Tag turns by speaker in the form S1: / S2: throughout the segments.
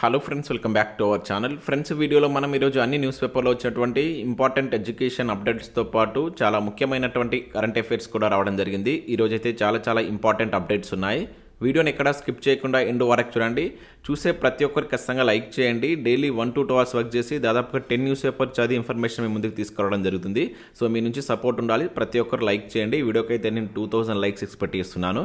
S1: Hello friends welcome back to our channel friends వీడియోలో మనం ఈరోజు అన్ని న్యూస్ పేపర్లో వచ్చినటువంటి ఇంపార్టెంట్ ఎడ్యుకేషన్ అప్డేట్స్తో పాటు చాలా ముఖ్యమైనటువంటి కరెంట్ అఫైర్స్ కూడా రావడం జరిగింది. ఈరోజు అయితే చాలా చాలా ఇంపార్టెంట్ అప్డేట్స్ ఉన్నాయి. వీడియోని ఎక్కడా స్కిప్ చేయకుండా ఎండ్ వరకు చూడండి. చూసే ప్రతి ఒక్కరికి ఖచ్చితంగా లైక్ చేయండి. Daily one to two hours work చేసి దాదాపుగా టెన్ న్యూస్ పేపర్ చదివి ఇన్ఫర్మేషన్ మీ ముందుకు తీసుకురావడం జరుగుతుంది. సో మీ నుంచి సపోర్ట్ ఉండాలి. ప్రతి ఒక్కరు లైక్ చేయండి. వీడియోకి అయితే నేను టూ థౌసండ్ లైక్స్ ఎక్స్పెక్ట్ చేస్తున్నాను.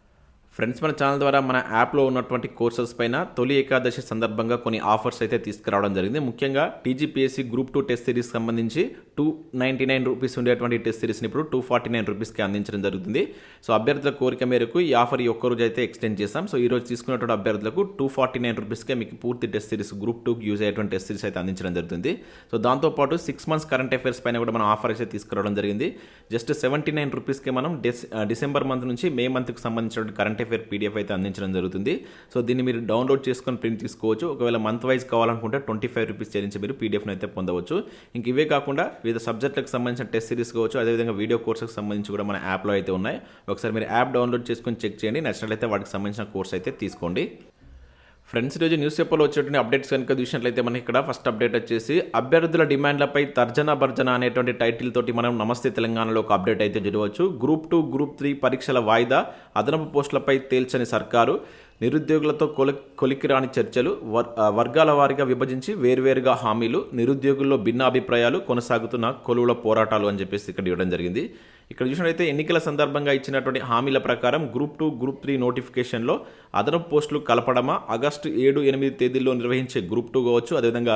S1: ఫ్రెండ్స్ మన ఛానల్ ద్వారా మన యాప్లో ఉన్నటువంటి కోర్సెస్ పైన తొలి ఏకాదశి సందర్భంగా కొన్ని ఆఫర్స్ అయితే తీసుకురావడం జరిగింది. ముఖ్యంగా TGPSC group two test series సంబంధించి టూ నైంటీ నైన్ రూపీస్ ఉండేటువంటి టెస్ట్ సిరీస్ని ఇప్పుడు టూ ఫార్టీ నైన్ రూపీస్కి అందించడం జరుగుతుంది. సో అభ్యర్థుల కోరిక మేరకు ఈ ఆఫర్ ఈ ఒక్కరోజు అయితే ఎక్స్టెండ్ చేస్తాం సో ఈ రోజు తీసుకున్నటువంటి అభ్యర్థులకు టూ ఫార్టీ నైన్ రూపీస్కే మీకు పూర్తి టెస్ట్ సిరీస్ గ్రూప్ టూకి యూజ్ అయ్యేటువంటి టెస్ట్ సిరీస్ అయితే అందించడం జరుగుతుంది. సో దాంతోపాటు సిక్స్ మంత్స్ కరెంట్ అఫైర్స్ పైన కూడా మనం ఆఫర్ అయితే తీసుకురావడం జరిగింది. జస్ట్ సెవెంటీ నైన్ రూపీస్కి మనం డిసెంబర్ మంత్ నుంచి మే మంత్కి సంబంధించిన కరెంట్ అఫైర్ పీడిఎఫ్ అయితే అందించడం జరుగుతుంది. సో దీన్ని మీరు డౌన్లోడ్ చేసుకొని ప్రింట్ తీసుకోవచ్చు. ఒకవేళ మంత్ వైజ్ కావాలనుకుంటే ట్వంటీ ఫైవ్ రూపీస్ చెల్లించి మీరు పీడిఎఫ్ను అయితే పొందవచ్చు. ఇంక ఇవే కాకుండా వివిధ సబ్జెక్టులకు సంబంధించిన టెస్ట్ సిరీస్ కావచ్చు అదేవిధంగా వీడియో కోర్సుకు సంబంధించి కూడా మన యాప్లో అయితే ఉన్నాయి. ఒకసారి మీరు యాప్ డౌన్లోడ్ చేసుకొని చెక్ చేయండి. నచ్చినట్లయితే వాటికి సంబంధించిన కోర్స్ అయితే తీసుకోండి. ఫ్రెండ్స్ ఈరోజు న్యూస్ పేపర్లో వచ్చేటువంటి అప్డేట్స్ కనుక చూసినట్లయితే మనకి ఇక్కడ ఫస్ట్ అప్డేట్ వచ్చేసి అభ్యర్థుల డిమాండ్లపై తర్జన భర్జన అనేటువంటి టైటిల్ తోటి మనం నమస్తే తెలంగాణలో ఒక అప్డేట్ అయితే చూడవచ్చు గ్రూప్ టూ గ్రూప్ త్రీ పరీక్షల వాయిదా అదనపు పోస్టులపై తేల్చని సర్కారు నిరుద్యోగులతో కొలి కొలికిరాని చర్చలు వర్ వర్గాల వారీగా విభజించి వేర్వేరుగా హామీలు నిరుద్యోగుల్లో భిన్నాభిప్రాయాలు కొనసాగుతున్న కొలువుల పోరాటాలు అని చెప్పేసి ఇక్కడ ఇవ్వడం జరిగింది. ఇక్కడ చూసినట్లయితే ఎన్నికల సందర్భంగా ఇచ్చినటువంటి హామీల ప్రకారం గ్రూప్ టూ గ్రూప్ త్రీ నోటిఫికేషన్లో అదనపు పోస్టులు కలపడమా? ఆగస్టు ఏడు ఎనిమిది తేదీల్లో నిర్వహించే గ్రూప్ టూ కావచ్చు అదేవిధంగా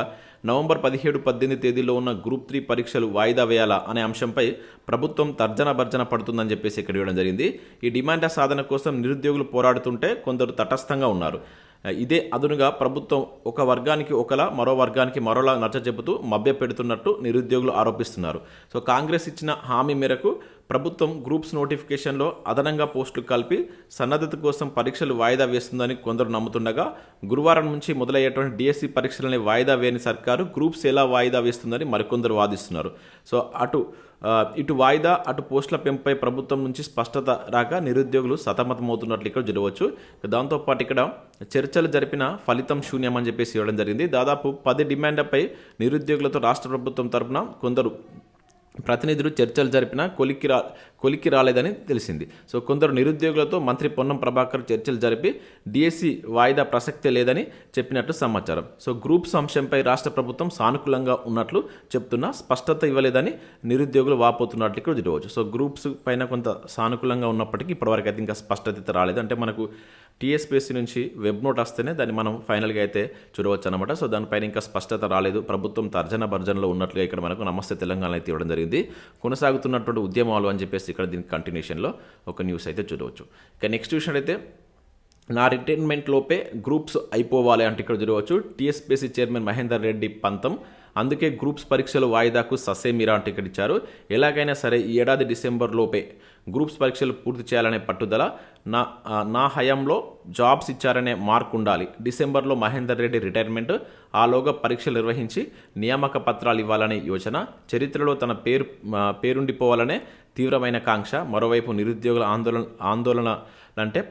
S1: నవంబర్ పదిహేడు పద్దెనిమిది తేదీలో ఉన్న గ్రూప్ త్రీ పరీక్షలు వాయిదా వేయాలా అనే అంశంపై ప్రభుత్వం తర్జన భర్జన పడుతుందని చెప్పేసి ఇక్కడ ఇవ్వడం జరిగింది. ఈ డిమాండ్ల సాధన కోసం నిరుద్యోగులు పోరాడుతుంటే కొందరు తటస్థంగా ఉన్నారు. ఇదే అదునుగా ప్రభుత్వం ఒక వర్గానికి ఒకలా మరో వర్గానికి మరోలా నచ్చజెబుతూ మభ్య పెడుతున్నట్టు నిరుద్యోగులు ఆరోపిస్తున్నారు. సో కాంగ్రెస్ ఇచ్చిన హామీ మేరకు ప్రభుత్వం గ్రూప్స్ నోటిఫికేషన్లో అదనంగా పోస్టులు కలిపి సన్నద్ధత కోసం పరీక్షలు వాయిదా వేస్తుందని కొందరు నమ్ముతుండగా గురువారం నుంచి మొదలయ్యేటువంటి డిఎస్సి పరీక్షలని వాయిదా వేయని సర్కారు గ్రూప్స్ ఎలా వాయిదా వేస్తుందని మరికొందరు వాదిస్తున్నారు. సో అటు ఇటు వాయిదా అటు పోస్టుల పెంపుపై ప్రభుత్వం నుంచి స్పష్టత రాక నిరుద్యోగులు సతమతమవుతున్నట్లు ఇక్కడ చూడవచ్చు దాంతోపాటు ఇక్కడ చర్చలు జరిపిన ఫలితం శూన్యం అని చెప్పేసి ఇవ్వడం జరిగింది. దాదాపు పది డిమాండ్లపై నిరుద్యోగులతో రాష్ట్ర ప్రభుత్వం తరపున కొందరు ప్రతినిధులు చర్చలు జరిపిన కొలికి రా కొలికి రాలేదని తెలిసింది. సో కొందరు నిరుద్యోగులతో మంత్రి పొన్నం ప్రభాకర్ చర్చలు జరిపి డిఎస్సి వాయిదా ప్రసక్తే లేదని చెప్పినట్లు సమాచారం. సో గ్రూప్స్ అంశంపై రాష్ట్ర ప్రభుత్వం సానుకూలంగా ఉన్నట్లు చెప్తున్నా స్పష్టత ఇవ్వలేదని నిరుద్యోగులు వాపోతున్నట్లు ఇక్కడ చూడవచ్చు. సో గ్రూప్స్ పైన కొంత సానుకూలంగా ఉన్నప్పటికీ ఇప్పటివరకు అయితే ఇంకా స్పష్టత రాలేదు. అంటే మనకు టీఎస్పీఎస్సీ నుంచి వెబ్ నోట్ వస్తేనే దాన్ని మనం ఫైనల్గా అయితే చూడవచ్చు అనమాట సో దానిపైన ఇంకా స్పష్టత రాలేదు. ప్రభుత్వం తర్జన భర్జనలో ఉన్నట్లుగా ఇక్కడ మనకు నమస్తే తెలంగాణ అయితే ఇవ్వడం జరిగింది. కొనసాగుతున్నటువంటి ఉద్యమాలు అని చెప్పేసి ఇక్కడ దీని కంటిన్యూషన్లో ఒక న్యూస్ అయితే చూడవచ్చు. ఇక నెక్స్ట్ అయితే నా రిటైర్మెంట్ లోపే గ్రూప్స్ అయిపోవాలి అంటే ఇక్కడ చూడవచ్చు. టీఎస్పీసీ చైర్మన్ మహేందర్ రెడ్డి పంతం అందుకే గ్రూప్స్ పరీక్షలు వాయిదాకు ససేమిరా అంటే ఇక్కడ ఇచ్చారు. ఎలాగైనా సరే ఈ ఏడాది డిసెంబర్ లోపే గ్రూప్స్ పరీక్షలు పూర్తి చేయాలనే పట్టుదల నా నా హయాంలో జాబ్స్ ఇచ్చారనే మార్క్ ఉండాలి. డిసెంబర్లో మహేందర్ రెడ్డి రిటైర్మెంట్. ఆలోగా పరీక్షలు నిర్వహించి నియామక పత్రాలు ఇవ్వాలనే యోచన. చరిత్రలో తన పేరు పేరుండిపోవాలనే తీవ్రమైన కాంక్ష. మరోవైపు నిరుద్యోగుల ఆందోళన ఆందోళన అంటే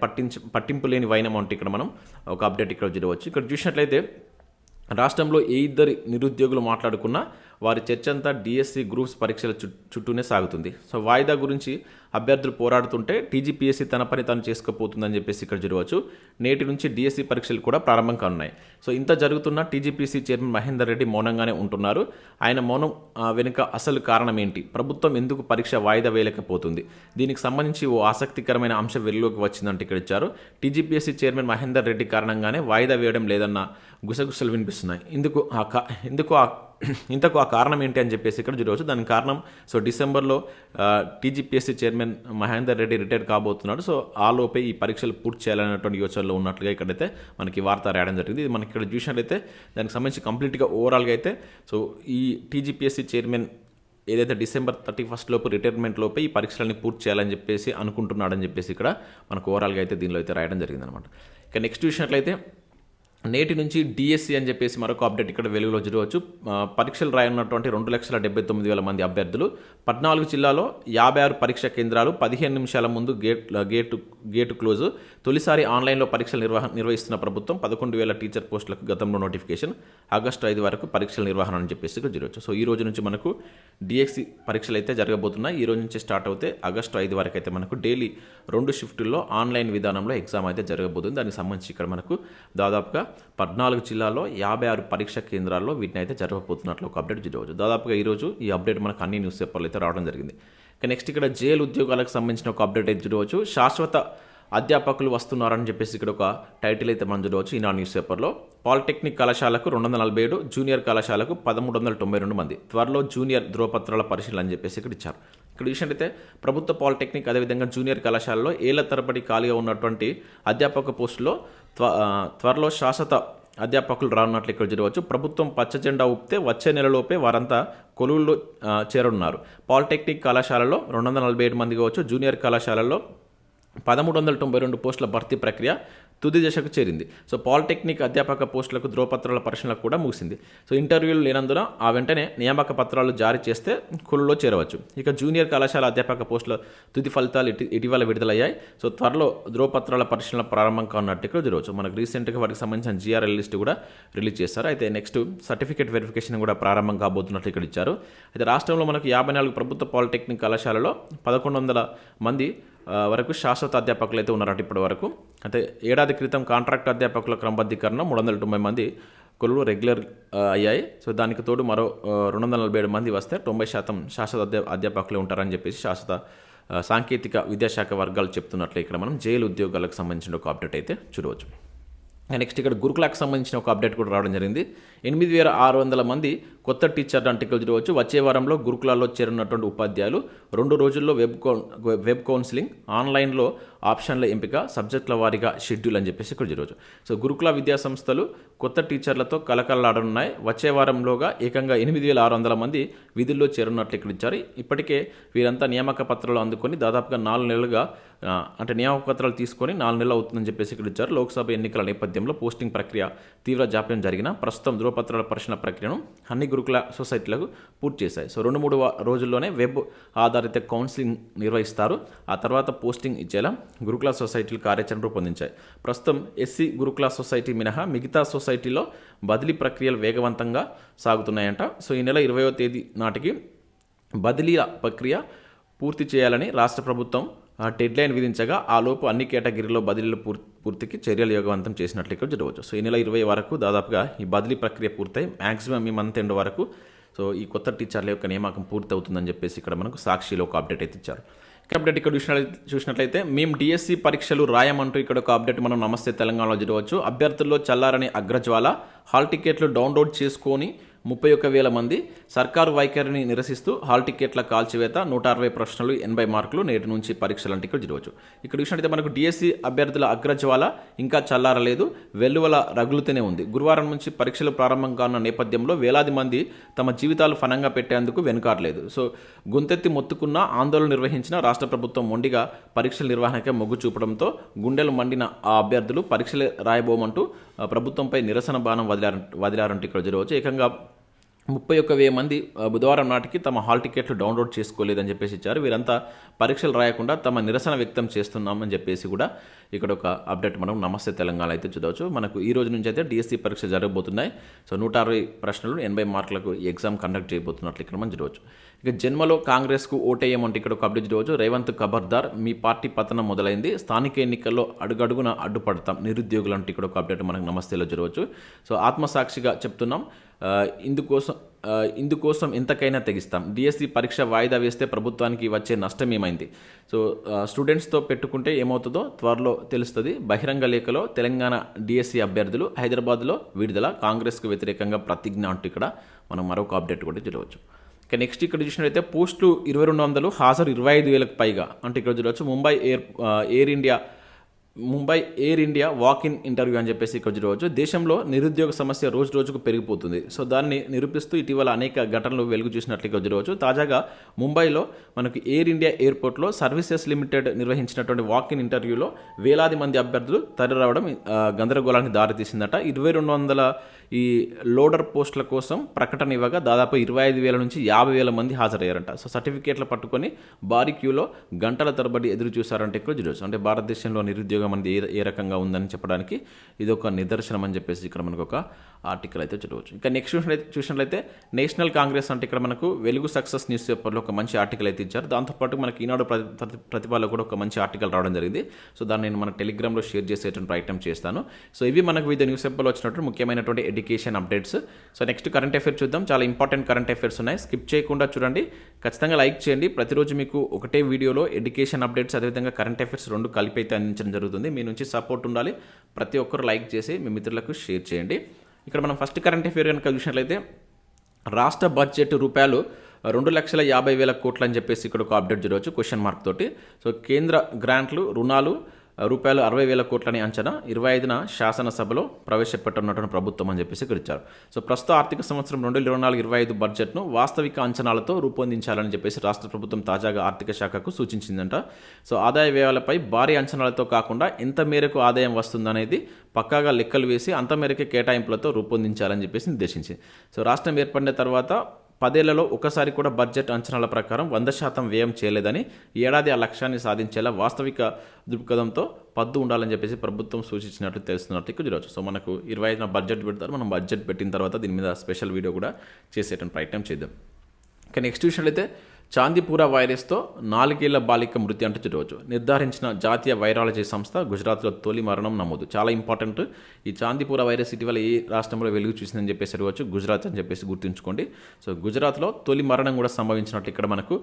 S1: పట్టింపు లేని వైనం అంటే ఇక్కడ మనం ఒక అప్డేట్ ఇక్కడ చూడవచ్చు ఇక్కడ చూసినట్లయితే రాష్ట్రంలో ఏ ఇద్దరి నిరుద్యోగులు మాట్లాడుకున్నా వారి చర్చ అంతా డిఎస్సి గ్రూప్స్ పరీక్షల చుట్టూనే సాగుతుంది. సో వాయిదా గురించి అభ్యర్థులు పోరాడుతుంటే టీజీపీఎస్సీ తన పని తాను చేసుకోపోతుందని చెప్పేసి ఇక్కడ చూడవచ్చు నేటి నుంచి డిఎస్సీ పరీక్షలు కూడా ప్రారంభం కానున్నాయి. సో ఇంత జరుగుతున్న టీజీపీసీ చైర్మన్ మహేందర్ రెడ్డి మౌనంగానే ఉంటున్నారు. ఆయన మౌనం వెనుక అసలు కారణం ఏంటి ప్రభుత్వం ఎందుకు పరీక్ష వాయిదా వేయలేకపోతుంది? దీనికి సంబంధించి ఓ ఆసక్తికరమైన అంశం వెలుగులోకి వచ్చిందంటే ఇక్కడ ఇచ్చారు. టీజీపీఎస్సీ చైర్మన్ మహేందర్ రెడ్డి కారణంగానే వాయిదా వేయడం లేదన్న గుసగుసలు వినిపిస్తున్నాయి. ఇందుకు ఆ కా ఆ ఇంతకు ఆ కారణం ఏంటి అని చెప్పేసి ఇక్కడ చూడవచ్చు. దానికి కారణం సో డిసెంబర్లో TGPSC chairman Mahender Reddy retire కాబోతున్నాడు. So ఆ లోపే ఈ పరీక్షలు పూర్తి చేయాలనేటువంటి యోచనలో ఉన్నట్లుగా ఇక్కడైతే మనకి వార్త రాయడం జరిగింది. ఇది మనకి ఇక్కడ చూసినట్లయితే దానికి సంబంధించి కంప్లీట్గా ఓవరాల్గా అయితే సో ఈ టీజీపీఎస్సీ చైర్మన్ ఏదైతే డిసెంబర్ థర్టీ ఫస్ట్ లోపు రిటైర్మెంట్ లోపే ఈ పరీక్షలన్నీ పూర్తి చేయాలని చెప్పేసి అనుకుంటున్నాడని చెప్పేసి ఇక్కడ మనకు ఓవరాల్గా అయితే దీనిలో అయితే రాయడం జరిగింది అనమాట ఇక నెక్స్ట్ చూసినట్లయితే నేటి నుంచి డిఎస్సి అని చెప్పేసి మరొక అప్డేట్ ఇక్కడ వెలుగులో చూడవచ్చు పరీక్షలు రాయనున్నటువంటి రెండు లక్షల డెబ్బై తొమ్మిది వేల మంది అభ్యర్థులు. పద్నాలుగు జిల్లాలో యాభై ఆరు పరీక్ష కేంద్రాలు పదిహేను నిమిషాల ముందు గేట్ గేటు గేటు క్లోజ్ తొలిసారి ఆన్లైన్లో పరీక్షలు నిర్వహణ నిర్వహిస్తున్న ప్రభుత్వం పదకొండు వేల టీచర్ పోస్టులకు గతంలో నోటిఫికేషన్ ఆగస్టు ఐదు వరకు పరీక్షల నిర్వహణ అని చెప్పేసి ఇక్కడ సో ఈ రోజు నుంచి మనకు డిఎక్సి పరీక్షలు అయితే జరగబోతున్నాయి. ఈ రోజు నుంచి స్టార్ట్ అవుతే ఆగస్టు ఐదు వరకు అయితే మనకు డైలీ రెండు షిఫ్టుల్లో ఆన్లైన్ విధానంలో ఎగ్జామ్ అయితే జరగబోతుంది. దానికి సంబంధించి ఇక్కడ మనకు దాదాపుగా పద్నాలుగు జిల్లాల్లో యాభై ఆరు పరీక్ష కేంద్రాల్లో వీటిని అయితే జరగబోతున్నట్లు ఒక అప్డేట్ చూడవచ్చు దాదాపుగా ఈరోజు ఈ అప్డేట్ మనకు అన్ని న్యూస్ పేపర్లు అయితే రావడం జరిగింది. నెక్స్ట్ ఇక్కడ జైలు ఉద్యోగాలకు సంబంధించిన ఒక అప్డేట్ అయితే చూడవచ్చు శాశ్వత అధ్యాపకులు వస్తున్నారని చెప్పేసి ఇక్కడ ఒక టైటిల్ అయితే మనం చూడవచ్చు ఈనాడు న్యూస్ పేపర్లో. పాలిటెక్నిక్ కళాశాలకు రెండు వందల నలభై ఏడు జూనియర్ కళాశాలకు పదమూడు వందల తొంభై రెండు మంది. త్వరలో జూనియర్ ధ్రువపత్రాల పరిశీలన అని చెప్పేసి ఇక్కడ ఇచ్చారు. ఇక్కడ విషయం ప్రభుత్వ పాలిటెక్నిక్ అదేవిధంగా జూనియర్ కళాశాలలో ఏళ్ళ తరబడి ఖాళీగా ఉన్నటువంటి అధ్యాపక పోస్టులో త్వ త్వరలో శాశ్వత అధ్యాపకులు రానున్నట్లు ఇక్కడ చూడవచ్చు. ప్రభుత్వం పచ్చ జెండా ఊపితే వచ్చే నెలలోపే వారంతా కొలువుల్లో చేరున్నారు పాలిటెక్నిక్ కళాశాలలో రెండు వందల నలభై ఏడు మంది కావచ్చు జూనియర్ కళాశాలలో పదమూడు వందల తొంభై రెండు పోస్టుల భర్తీ ప్రక్రియ తుది దశకు చేరింది. సో పాలిటెక్నిక్ అధ్యాపక పోస్టులకు ధ్రువపత్రాల పరిశీలన కూడా ముగిసింది. సో ఇంటర్వ్యూలు లేనందున ఆ వెంటనే నియామక పత్రాలు జారీ చేస్తే కులలో చేరవచ్చు. ఇక జూనియర్ కళాశాల అధ్యాపక పోస్టుల తుది ఫలితాలు ఇటీ ఇటీవల విడుదలయ్యాయి. సో త్వరలో ధ్రువపత్రాల పరిశీలన ప్రారంభం కానున్నట్టు ఇక్కడ చూడవచ్చు మనకు రీసెంట్గా వాటికి సంబంధించిన జిఆర్ఎల్ లిస్ట్ కూడా రిలీజ్ చేస్తారు అయితే నెక్స్ట్ సర్టిఫికేట్ వెరిఫికేషన్ కూడా ప్రారంభం కాబోతున్నట్లు ఇక్కడ ఇచ్చారు. అయితే రాష్ట్రంలో మనకు యాభై నాలుగు ప్రభుత్వ పాలిటెక్నిక్ కళాశాలలో పదకొండు వందల మంది వరకు శాశ్వత అధ్యాపకులు అయితే ఉన్నారట ఇప్పటి వరకు. అయితే ఏడాది క్రితం కాంట్రాక్ట్ అధ్యాపకుల క్రమబద్ధీకరణ మూడు వందల తొంభై మంది కొలువులు రెగ్యులర్ అయ్యాయి. సో దానికి తోడు మరో రెండు వందల నలభై ఏడు మంది వస్తే తొంభై శాతం శాశ్వత అధ్యా అధ్యాపకులే ఉంటారని చెప్పేసి శాశ్వత సాంకేతిక విద్యాశాఖ వర్గాలు చెప్తున్నట్లు ఇక్కడ మనం జైలు ఉద్యోగాలకు సంబంధించిన ఒక అప్డేట్ అయితే చూడవచ్చు. నెక్స్ట్ ఇక్కడ గురుకులకు సంబంధించిన ఒక అప్డేట్ కూడా రావడం జరిగింది. ఎనిమిది వేల ఆరు వందల మంది కొత్త టీచర్ అంటికలు చూడవచ్చు వచ్చే వారంలో గురుకులాల్లో చేరినటువంటి ఉపాధ్యాయులు రెండు రోజుల్లో వెబ్ కౌన్ వెబ్ కౌన్సిలింగ్ ఆన్లైన్లో ఆప్షన్ల ఎంపిక సబ్జెక్టుల వారీగా షెడ్యూల్ అని చెప్పేసి ఇక్కడ చూడవచ్చు సో గురుకుల విద్యా సంస్థలు కొత్త టీచర్లతో కలకలలాడనున్నాయి. వచ్చే వారంలోగా ఏకంగా ఎనిమిది వేల ఆరు వందల మంది విధుల్లో చేరున్నట్లు ఇక్కడ ఇచ్చారు. ఇప్పటికే వీరంతా నియామక పత్రాలు అందుకొని దాదాపుగా నాలుగు నెలలుగా అంటే నియామక పత్రాలు తీసుకొని నాలుగు నెలలు అవుతుందని చెప్పేసి ఇక్కడ ఇచ్చారు. లోక్సభ ఎన్నికల నేపథ్యంలో పోస్టింగ్ ప్రక్రియ తీవ్ర జాప్యం జరిగిన ప్రస్తుతం ధృవపత్రాల పరిశీలన ప్రక్రియను అన్ని గురుకుల సొసైటీలకు పూర్తి చేశాయి. సో రెండు మూడు రోజుల్లోనే వెబ్ ఆధారిత కౌన్సిలింగ్ నిర్వహిస్తారు. ఆ తర్వాత పోస్టింగ్ ఇచ్చేలా గురుకుల సొసైటీలు కార్యాచరణ రూపొందించాయి. ప్రస్తుతం ఎస్సీ గురుకుల సొసైటీ మినహా మిగతా సొసైటీలో బదిలీ ప్రక్రియలు వేగవంతంగా సాగుతున్నాయంట. సో ఈ నెల ఇరవయో తేదీ నాటికి బదిలీల ప్రక్రియ పూర్తి చేయాలని రాష్ట్ర ప్రభుత్వం డెడ్ లైన్ విధించగా ఆ లోపు అన్ని కేటగిరీలో బదిలీల పూర్తి పూర్తికి చర్యలు యోగవంతం చేసినట్లు ఇక్కడ చూడవచ్చు సో ఈ నెల ఇరవై వరకు దాదాపుగా ఈ బదిలీ ప్రక్రియ పూర్తయి మ్యాక్సిమం ఈ మంత్ ఎండ్ వరకు సో ఈ కొత్త టీచర్ల యొక్క నియామకం పూర్తి అవుతుందని చెప్పేసి ఇక్కడ మనకు సాక్షిలో ఒక అప్డేట్ అయితే ఇచ్చారు. ఇక అప్డేట్ ఇక్కడ చూసినట్లయితే చూసినట్లయితే మేము డిఎస్సి పరీక్షలు రాయమంటూ ఇక్కడ ఒక అప్డేట్ మనం నమస్తే తెలంగాణలో చూడవచ్చు అభ్యర్థుల్లో చల్లారని అగ్రజ్వాల హాల్ టికెట్లు డౌన్లోడ్ చేసుకొని ముప్పై ఒక్క వేల మంది సర్కారు వైఖరిని నిరసిస్తూ హాల్ టికెట్ల కాల్చివేత నూట అరవై ప్రశ్నలు ఎనభై మార్కులు నేటి నుంచి పరీక్షలు అంటే ఇక్కడ జరగవచ్చు ఇక్కడ చూసినట్టయితే మనకు డిఎస్సి అభ్యర్థుల అగ్రజ్వాల ఇంకా చల్లారలేదు వెల్లువల రగులుతూనే ఉంది. గురువారం నుంచి పరీక్షలు ప్రారంభం కానున్న నేపథ్యంలో వేలాది మంది తమ జీవితాలు ఫనంగా పెట్టేందుకు వెనుకాడలేదు. సో గుంతెత్తి మొత్తుకున్న ఆందోళన నిర్వహించిన రాష్ట్ర ప్రభుత్వం మొండిగా పరీక్షల నిర్వహణకే మొగ్గు చూపడంతో గుండెలు మండిన ఆ అభ్యర్థులు పరీక్షలు రాయబోమంటూ ప్రభుత్వంపై నిరసన బాణం వదిలారు వదిలారంటే ఇక్కడ జరగవచ్చు. ఏకంగా ముప్పై ఒక్క వెయ్యి మంది బుధవారం నాటికి తమ హాల్ టికెట్లు డౌన్లోడ్ చేసుకోలేదని చెప్పేసి ఇచ్చారు. వీరంతా పరీక్షలు రాయకుండా తమ నిరసన వ్యక్తం చేస్తున్నామని చెప్పేసి కూడా ఇక్కడ ఒక అప్డేట్ మనం నమస్తే తెలంగాణ అయితే చూడవచ్చు. మనకు ఈ రోజు నుంచి అయితే డిఎస్సి పరీక్ష జరగబోతున్నాయి. సో నూట అరవై ప్రశ్నలు ఎనభై మార్కులకు ఎగ్జామ్ కండక్ట్ చేయబోతున్నట్లు ఇక్కడ మనం చూడవచ్చు. ఇక జన్మలో కాంగ్రెస్కు ఓటేయమంటే ఇక్కడ ఒక అప్డేట్ రోజు. రేవంత్ ఖబర్దార్ మీ పార్టీ పతనం మొదలైంది. స్థానిక ఎన్నికల్లో అడుగడుగున అడ్డుపడతాం. నిరుద్యోగులు అంటే ఇక్కడ ఒక అప్డేట్ మనకు నమస్తేలో చూడవచ్చు సో ఆత్మసాక్షిగా చెప్తున్నాం. ఇందుకోసం ఇందుకోసం ఎంతకైనా తెగిస్తాం. డిఎస్సి పరీక్ష వాయిదా వేస్తే ప్రభుత్వానికి వచ్చే నష్టం ఏమైంది? సో స్టూడెంట్స్తో పెట్టుకుంటే ఏమవుతుందో త్వరలో తెలుస్తుంది. బహిరంగ లేఖలో తెలంగాణ డిఎస్సి అభ్యర్థులు హైదరాబాద్లో విడుదల కాంగ్రెస్కు వ్యతిరేకంగా ప్రతిజ్ఞ అంటూ ఇక్కడ మనం మరొక అప్డేట్ కూడా చూడవచ్చు ఇక నెక్స్ట్ ఇక్కడ చూసినట్లయితే పోస్టులు ఇరవై రెండు వందలు హాజరు ఇరవై ఐదు వేలకు పైగా. అంటే ఇక్కడ చూడవచ్చు Mumbai air Air India Mumbai Air India walk in interview అని చెప్పేసి ఇక్కడ రోజు దేశంలో నిరుద్యోగ సమస్య రోజు రోజుకు పెరిగిపోతుంది. సో దాన్ని నిరూపిస్తూ ఇటీవల అనేక ఘటనలు వెలుగు చూసినట్లు ఇక్కడ చూడవచ్చు. తాజాగా ముంబైలో మనకు ఎయిర్ ఇండియా ఎయిర్పోర్ట్లో సర్వీసెస్ లిమిటెడ్ నిర్వహించినటువంటి వాక్ ఇన్ ఇంటర్వ్యూలో వేలాది మంది అభ్యర్థులు తరలిరావడం గందరగోళానికి దారితీసిందట. ఇరవై రెండు వందల ఈ లోడర్ పోస్టుల కోసం ప్రకటన ఇవ్వగా దాదాపు ఇరవై ఐదు వేల నుంచి యాభై వేల మంది హాజరయ్యారంట. సో సర్టిఫికేట్లు పట్టుకొని భారీ క్యూలో గంటల తరబడి ఎదురు చూసారంటే ఇక్కడ రోజు అంటే భారతదేశంలో నిరుద్యోగ అనేది ఏ ఏ రకంగా ఉందని చెప్పడానికి ఇది ఒక నిదర్శనం అని చెప్పేసి ఇక్కడ మనకు ఒక ఆర్టికల్ అయితే చూడవచ్చు ఇంకా నెక్స్ట్ చూసినట్లయితే చూసినట్లయితే నేషనల్ కాంగ్రెస్ అంటే ఇక్కడ మనకు వెలుగు సక్సెస్ న్యూస్ పేపర్లో ఒక మంచి ఆర్టికల్ అయితే ఇచ్చారు. దాంతోపాటు మనకి ఈనాడు ప్రతి ప్రతి- ప్రతిభలో కూడా ఒక మంచి ఆర్టికల్ రావడం జరిగింది. సో దాన్ని నేను మన టెలిగ్రామ్లో షేర్ చేసేటువంటి ప్రయత్నం చేస్తాను. సో ఇవి మనకు వివిధ న్యూస్ పేపర్లో వచ్చినట్టు ముఖ్యమైనటువంటి education updates so next current affairs చూద్దాం. చాలా ఇంపార్టెంట్ కరెంట్ అఫైర్స్ ఉన్నాయి. స్కిప్ చేయకుండా చూడండి. ఖచ్చితంగా లైక్ చేయండి. ప్రతిరోజు మీకు ఒకటే వీడియోలో ఎడ్యుకేషన్ అప్డేట్స్ అదేవిధంగా కరెంట్ అఫైర్స్ రెండు కలిపి అయితే అందించడం జరుగుతుంది. మీ నుంచి సపోర్ట్ ఉండాలి. ప్రతి ఒక్కరు లైక్ చేసి మీ మిత్రులకు షేర్ చేయండి. ఇక్కడ మనం ఫస్ట్ కరెంట్ అఫేర్ కనుక చూసినట్లయితే రాష్ట్ర బడ్జెట్ రూపాయలు రెండు లక్షల యాభై వేల కోట్లు అని చెప్పేసి ఇక్కడ ఒక అప్డేట్ చూడవచ్చు క్వశ్చన్ మార్క్ తోటి. సో కేంద్ర గ్రాంట్లు రుణాలు రూపాయలు అరవై వేల కోట్లని అంచనా ఇరవై ఐదున శాసనసభలో ప్రవేశపెట్టనున్నటువంటి ప్రభుత్వం అని చెప్పేసి ఇక్కడ ఇచ్చారు సో ప్రస్తుత ఆర్థిక సంవత్సరం రెండు వేల ఇరవై నాలుగు ఇరవై ఐదు బడ్జెట్ను వాస్తవిక అంచనాలతో రూపొందించాలని చెప్పేసి రాష్ట్ర ప్రభుత్వం తాజాగా ఆర్థిక శాఖకు సూచించిందంట. సో ఆదాయ వ్యయాలపై భారీ అంచనాలతో కాకుండా ఎంత మేరకు ఆదాయం వస్తుందనేది పక్కాగా లెక్కలు వేసి అంత మేరకే కేటాయింపులతో రూపొందించాలని చెప్పేసి నిర్దేశించింది. సో రాష్ట్రం ఏర్పడిన తర్వాత పదేళ్ళలో ఒకసారి కూడా బడ్జెట్ అంచనాల ప్రకారం వంద శాతం వ్యయం చేయలేదని ఈ ఏడాది ఆ లక్ష్యాన్ని సాధించేలా వాస్తవిక దృక్పథంతో పద్దు ఉండాలని చెప్పేసి ప్రభుత్వం సూచించినట్లు తెలుస్తున్నట్టు ఇక్కడ చూడవచ్చు సో మనకు ఇరవై ఐదున బడ్జెట్ పెడతారు. మనం బడ్జెట్ పెట్టిన తర్వాత దీని మీద స్పెషల్ వీడియో కూడా చేసేటువంటి ప్రయత్నం చేద్దాం. ఇక నెక్స్ట్ అయితే చాందీపూర వైరస్తో నాలుగేళ్ళ బాలిక మృతి అంటూ చూడవచ్చు నిర్ధారించిన జాతీయ వైరాలజీ సంస్థ గుజరాత్లో తొలి మరణం నమోదు. చాలా ఇంపార్టెంట్. ఈ చాందీపూర వైరస్ ఇటీవల ఏ రాష్ట్రంలో వెలుగు చూసిందని చెప్పేసి అడగవచ్చు. గుజరాత్ అని చెప్పేసి గుర్తుంచుకోండి. సో గుజరాత్లో తొలి మరణం కూడా సంభవించినట్లు ఇక్కడ మనకు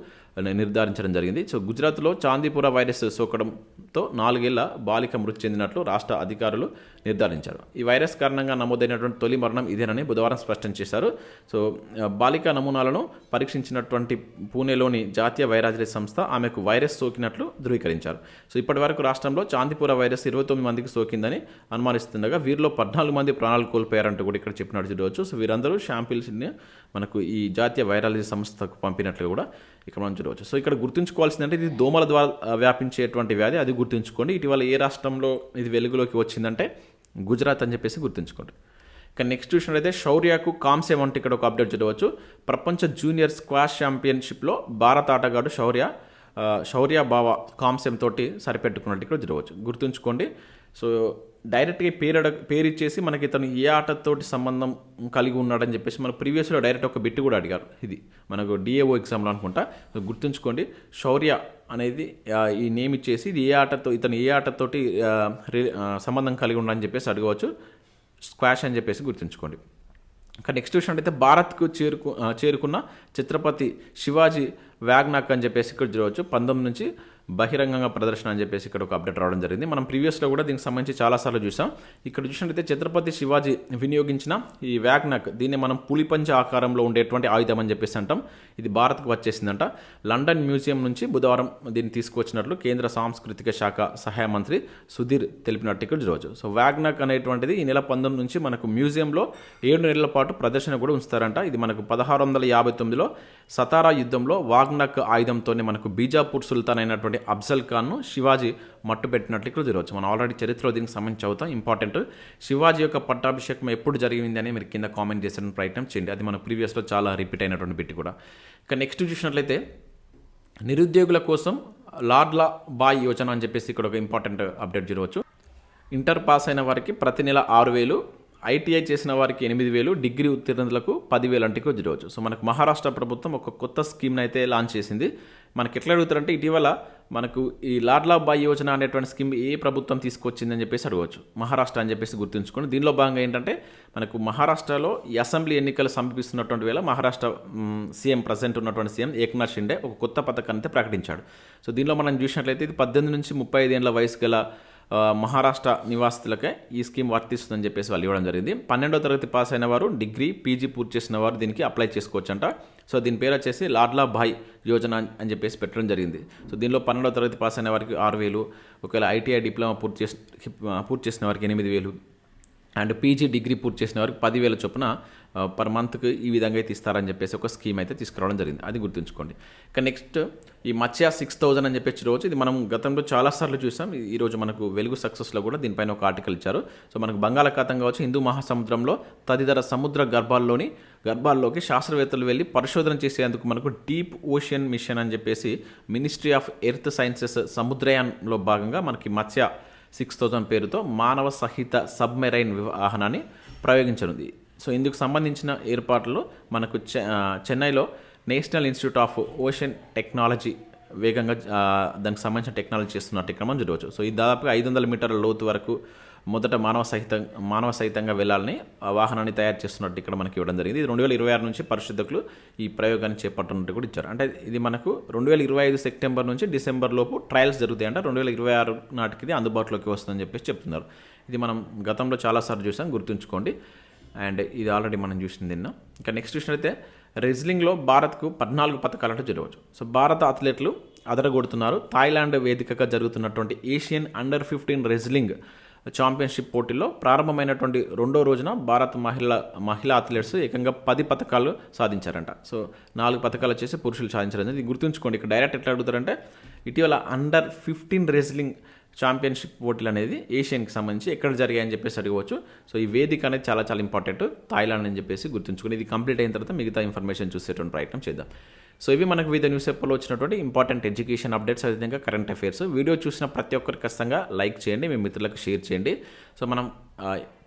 S1: నిర్ధారించడం జరిగింది. సో గుజరాత్లో చాందీపుర వైరస్ సోకడంతో నాలుగేళ్ళ బాలిక మృతి చెందినట్లు రాష్ట్ర అధికారులు నిర్ధారించారు. ఈ వైరస్ కారణంగా నమోదైనటువంటి తొలి మరణం ఇదేనని బుధవారం స్పష్టం చేశారు. సో బాలిక నమూనాలను పరీక్షించినటువంటి ఢిల్లీలోని జాతీయ వైరాజీ సంస్థ ఆమెకు వైరస్ సోకినట్లు ధృవీకరించారు. సో ఇప్పటి వరకు రాష్ట్రంలో చాందీపుర వైరస్ ఇరవై తొమ్మిది మందికి సోకిందని అనుమానిస్తుండగా వీరిలో పద్నాలుగు మంది ప్రాణాలు కోల్పోయారంటూ కూడా ఇక్కడ చెప్పినట్టు చూడవచ్చు. సో వీరందరూ శాంపిల్స్ని మనకు ఈ జాతీయ వైరాలజీ సంస్థకు పంపినట్లు కూడా ఇక్కడ మనం చూడవచ్చు. సో ఇక్కడ గుర్తుంచుకోవాల్సిందంటే ఇది దోమల ద్వారా వ్యాపించేటువంటి వ్యాధి అది గుర్తుంచుకోండి. ఇటీవల ఏ రాష్ట్రంలో ఇది వెలుగులోకి వచ్చిందంటే గుజరాత్ అని చెప్పేసి గుర్తుంచుకోండి. ఇక నెక్స్ట్ చూసినట్లయితే శౌర్యకు కాంస్యం వంటి ఇక్కడ ఒక అప్డేట్ చూడవచ్చు ప్రపంచ జూనియర్ స్క్వాష్ ఛాంపియన్షిప్లో భారత ఆటగాడు శౌర్య శౌర్య బావ కాంస్యం తోటి సరిపెట్టుకున్నట్టు ఇక్కడ చూడవచ్చు గుర్తుంచుకోండి. సో డైరెక్ట్గా పేరు అడ పేరు ఇచ్చేసి మనకి ఇతను ఏ ఆటతోటి సంబంధం కలిగి ఉన్నాడని చెప్పేసి మన ప్రీవియస్లో డైరెక్ట్ ఒక బిట్ కూడా అడిగారు. ఇది మనకు డిఏఓ ఎగ్జామ్లో అనుకుంటా. గుర్తుంచుకోండి. శౌర్య అనేది ఈ నేమ్ ఇచ్చేసి ఇది ఏ ఆటతో ఇతను ఏ ఆటతోటి రి- సంబంధం కలిగి ఉన్నాడని చెప్పేసి అడగవచ్చు. స్క్వాష్ అని చెప్పేసి గుర్తుంచుకోండి. ఇంకా నెక్స్ట్ విషయం అయితే భారత్కు చేరుకు చేరుకున్న ఛత్రపతి శివాజీ వ్యాగ్నాక్ అని చెప్పేసి ఇక్కడ చూడవచ్చు. పంతొమ్మిది నుంచి బహిరంగంగా ప్రదర్శన అని చెప్పేసి ఇక్కడ ఒక అప్డేట్ రావడం జరిగింది. మనం ప్రీవియస్లో కూడా దీనికి సంబంధించి చాలాసార్లు చూసాం. ఇక్కడ చూసినట్లయితే ఛత్రపతి శివాజీ వినియోగించిన ఈ వ్యాగ్నక్ దీన్ని మనం పులిపంచ ఆకారంలో ఉండేటువంటి ఆయుధం అని చెప్పేసి అంటాం. ఇది భారత్కు వచ్చేసిందంట. లండన్ మ్యూజియం నుంచి బుధవారం దీన్ని తీసుకొచ్చినట్లు కేంద్ర సాంస్కృతిక శాఖ సహాయ మంత్రి సుధీర్ తెలిపినట్టు ఇక్కడ ఈరోజు. సో వ్యాగ్నక్ అనేటువంటిది ఈ నెల పంతొమ్మిది నుంచి మనకు మ్యూజియంలో ఏడు నెలల పాటు ప్రదర్శన కూడా ఉంచుతారంట. ఇది మనకు పదహారు వందల యాభై తొమ్మిదిలో సతారా యుద్ధంలో వాగ్నక్ ఆయుధంతోనే మనకు బీజాపూర్ సుల్తాన్ అయినటువంటి అఫ్జల్ ఖాన్ను శివాజీ మట్టుపెట్టినట్లు ఇక్కడ చూడవచ్చు మనం ఆల్రెడీ చరిత్రలో దీనికి సంబంధించి చదువుతాం. ఇంపార్టెంట్ శివాజీ యొక్క పట్టాభిషేకం ఎప్పుడు జరిగింది అని మీరు కింద కామెంట్ చేసిన ప్రయత్నం చేయండి. అది మన ప్రీవియస్లో చాలా రిపీట్ అయినటువంటి బిట్ కూడా. ఇక నెక్స్ట్ చూసినట్లయితే నిరుద్యోగుల కోసం లాడ్లా బాయ్ యోజన అని చెప్పేసి ఇక్కడ ఒక ఇంపార్టెంట్ అప్డేట్ చూడవచ్చు ఇంటర్ పాస్ అయిన వారికి ప్రతి నెల ఆరు వేలు ఐటీఐ చేసిన వారికి ఎనిమిది వేలు డిగ్రీ ఉత్తీర్ణులకు పదివేలు అంటే చూడవచ్చు సో మనకు మహారాష్ట్ర ప్రభుత్వం ఒక కొత్త స్కీమ్ని అయితే లాంచ్ చేసింది. మనకి ఎట్లా అడుగుతారంటే ఇటీవల మనకు ఈ లాడ్లా బాయ్ యోజన అనేటువంటి స్కీమ్ ఏ ప్రభుత్వం తీసుకొచ్చిందని చెప్పేసి అడగవచ్చు. మహారాష్ట్ర అని చెప్పేసి గుర్తుంచుకోండి. దీనిలో భాగంగా ఏంటంటే మనకు మహారాష్ట్రలో ఈ అసెంబ్లీ ఎన్నికలు సమీపిస్తున్నటువంటి వేళ మహారాష్ట్ర సీఎం ప్రజెంట్ ఉన్నటువంటి సీఎం ఏక్నాథ్ షిండే ఒక కొత్త పథకాన్ని అయితే ప్రకటించాడు. సో దీనిలో మనం చూసినట్లయితే ఇది పద్దెనిమిది నుంచి ముప్పై ఐదేళ్ళ వయసు గల మహారాష్ట్ర నివాసితులకే ఈ స్కీమ్ వర్తిస్తుందని చెప్పేసి వాళ్ళు ఇవ్వడం జరిగింది. పన్నెండో తరగతి పాస్ అయిన వారు డిగ్రీ పీజీ పూర్తి చేసిన వారు దీనికి అప్లై చేసుకోవచ్చంట. సో దీని పేరు వచ్చేసి లాడ్లా భాయ్ యోజన అని చెప్పేసి పెట్టడం జరిగింది. సో దీనిలో పన్నెండో తరగతి పాస్ అయిన వారికి ఆరు వేలు ఒకవేళ ఐటీఐ డిప్లొమా పూర్తి చేసి పూర్తి చేసిన వారికి ఎనిమిది వేలు అండ్ పీజీ డిగ్రీ పూర్తి చేసిన వారికి పదివేల చొప్పున పర్ మంత్కి ఈ విధంగా అయితే ఇస్తారని చెప్పేసి ఒక స్కీమ్ అయితే తీసుకురావడం జరిగింది. అది గుర్తుంచుకోండి. ఇక నెక్స్ట్ ఈ మత్స్య సిక్స్ థౌజండ్ అని చెప్పేసి రోజు ఇది మనం గతంలో చాలాసార్లు చూసాం. ఈరోజు మనకు వెలుగు సక్సెస్లో కూడా దీనిపైన ఒక ఆర్టికల్ ఇచ్చారు. సో మనకు బంగాళాఖాతం కావచ్చు హిందూ మహాసముద్రంలో తదితర సముద్ర గర్భాల్లోని గర్భాల్లోకి శాస్త్రవేత్తలు వెళ్ళి పరిశోధన చేసేందుకు మనకు డీప్ ఓషియన్ మిషన్ అని చెప్పేసి మినిస్ట్రీ ఆఫ్ ఎర్త్ సైన్సెస్ సముద్రయాన్లో భాగంగా మనకి మత్స్య సిక్స్ థౌజండ్ పేరుతో మానవ సహిత సబ్మెరైన్ వివాహనాన్ని ప్రయోగించనుంది. సో ఇందుకు సంబంధించిన ఏర్పాట్లు మనకు చె- చెన్నైలో national institute of ocean technology వేగంగా దానికి సంబంధించిన టెక్నాలజీ చేస్తున్నట్టు ఇక్కడ మనం చూడవచ్చు. సో ఇది దాదాపుగా ఐదు వందల మీటర్ల లోతు వరకు మొదట మానవ సహిత మానవ సహితంగా వెళ్ళాలని వాహనాన్ని తయారు చేస్తున్నట్టు ఇక్కడ మనకి ఇవ్వడం జరిగింది. ఇది రెండు వేల ఇరవై ఆరు నుంచి పరిశోధకులు ఈ ప్రయోగాన్ని చేపట్టినట్టు కూడా ఇచ్చారు. అంటే ఇది మనకు రెండు వేల ఇరవై ఐదు సెప్టెంబర్ నుంచి డిసెంబర్ లోపు ట్రయల్స్ జరుగుతాయంట. రెండు వేల ఇరవై ఆరు నాటికి ఇది అందుబాటులోకి వస్తుందని చెప్పేసి చెప్తున్నారు. ఇది మనం గతంలో చాలాసార్లు చూసాం గుర్తుంచుకోండి. అండ్ ఇది ఆల్రెడీ మనం చూసింది నిన్న. ఇంకా నెక్స్ట్ చూసినట్లయితే రెజ్లింగ్లో భారత్కు పద్నాలుగు పథకాలు అంటే జరగవచ్చు. సో భారత అథ్లెట్లు అదరగొడుతున్నారు. థాయిలాండ్ వేదికగా జరుగుతున్నటువంటి Asian under fifteen wrestling championship పోటీలో ప్రారంభమైనటువంటి రెండో రోజున భారత్ మహిళ మహిళా అథ్లెట్స్ ఏకంగా పది పథకాలు సాధించారంట. సో నాలుగు పథకాలు వచ్చేసి పురుషులు సాధించారు. ఇది గుర్తుంచుకోండి. ఇక్కడ డైరెక్ట్ ఎట్లా అడుగుతారంటే ఇటీవల అండర్ ఫిఫ్టీన్ రెజ్లింగ్ ఛాంపియన్షిప్ పోటీలు అనేది ఏషియన్కి సంబంధించి ఎక్కడ జరిగాయని చెప్పేసి అడగవచ్చు. సో ఈ వేదిక అనేది చాలా చాలా ఇంపార్టెంట్ థాయిలాండ్ అని చెప్పేసి గుర్తుంచుకుని ఇది కంప్లీట్ అయిన తర్వాత మిగతా ఇన్ఫర్మేషన్ చూసేటువంటి ప్రయత్నం చేద్దాం. సో ఇవి మనకు వివిధ న్యూస్ పేపర్లో వచ్చినటువంటి ఇంపార్టెంట్ ఎడ్యుకేషన్ అప్డేట్స్ అదేవిధంగా కరెంట్ అఫైర్స్ వీడియో చూసిన ప్రతి ఒక్కరు ఖచ్చితంగా లైక్ చేయండి మీ మిత్రులకు షేర్ చేయండి. సో మనం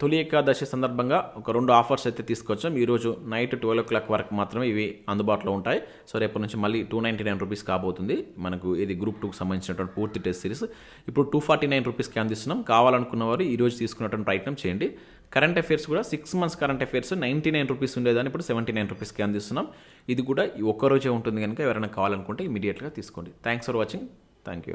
S1: తొలి ఏకాదశి సందర్భంగా ఒక రెండు ఆఫర్స్ అయితే తీసుకొచ్చాం. ఈరోజు నైట్ ట్వెల్వ్ ఓ క్లాక్ వరకు మాత్రమే ఇవి అందుబాటులో ఉంటాయి. సో రేపటి నుంచి మళ్ళీ టూ నైంటీ నైన్ రూపీస్ కాబోతుంది. మనకు ఇది గ్రూప్ టూకి సంబంధించినటువంటి పూర్తి టెస్ట్ సిరీస్ ఇప్పుడు టూ ఫార్టీ నైన్ రూపీస్కి అందిస్తున్నాం. కావాలనుకున్న వారు ఈరోజు తీసుకున్నటువంటి ప్రయత్నం చేయండి. కరెంట్ అఫైర్స్ కూడా six months current affairs ninety nine rupees ఉండేదాన్ని ఇప్పుడు సెవెంటీ నైన్ రూపీస్కి అందిస్తున్నాం. ఇది కూడా ఒక్కరోజే ఒక్క రోజే ఉంటుంది కనుక ఎవరైనా కావాలనుకుంటే ఇమీడియట్గా తీసుకోండి. Thanks for watching thank you